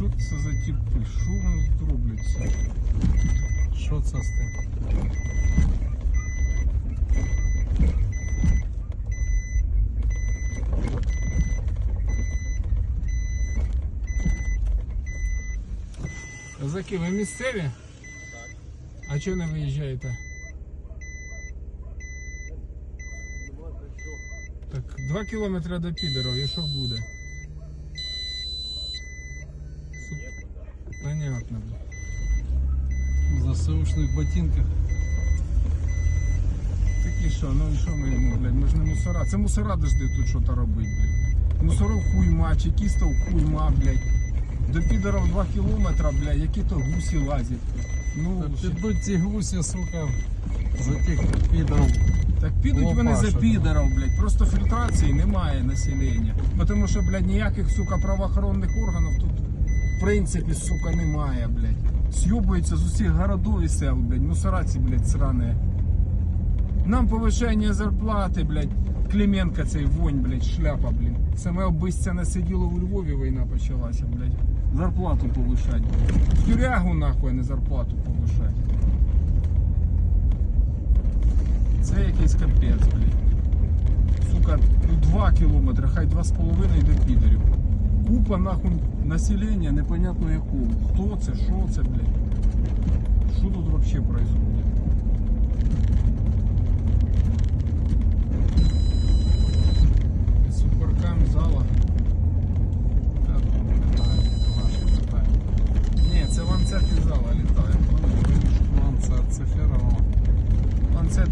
блядь, що вони тут роблять? все? Що це з тим? Козаки, ви місцеві? А чого не виїжджаєте? Так, два кілометри до підерів, і що буде? Понятно. В ЗСУшних ботинках. Так і що, ну і що ми йому, блядь, ми ж не мусора. Це мусора дожди тут щось робити, блядь. Мусоров хуйма, чекістов хуйма, блядь. До підерів 2 кілометри, блядь, які то гусі лазять. Ну, Та підуть ці гусі, сука, за тих підров. Так підуть вони за Лопашок. блядь. Просто фільтрації немає населення. Тому що, блядь, ніяких, сука, правоохоронних органів тут принципі, сука, немає, блядь. С'юбуються з усіх городов і сел, блядь. Мусораці, блядь, сране. Нам повищення зарплати, блядь. Клименко цей вонь, блядь, шляпа, блін. Саме обисцяне сиділо у Львові, війна почалася, блядь. Зарплату повишать. Тюрягу нахуй, а не зарплату повишать. Це якийсь капець, блядь. Сука, ну 2 кілометри, хай 2,5 до підерів. Купа нахуй населення непонятно якого. кто це, что це, блядь. что тут вообще происходит? Суперкам зала. Ні, це ланцет і зала літає. Ланцет, це херово. Ланцет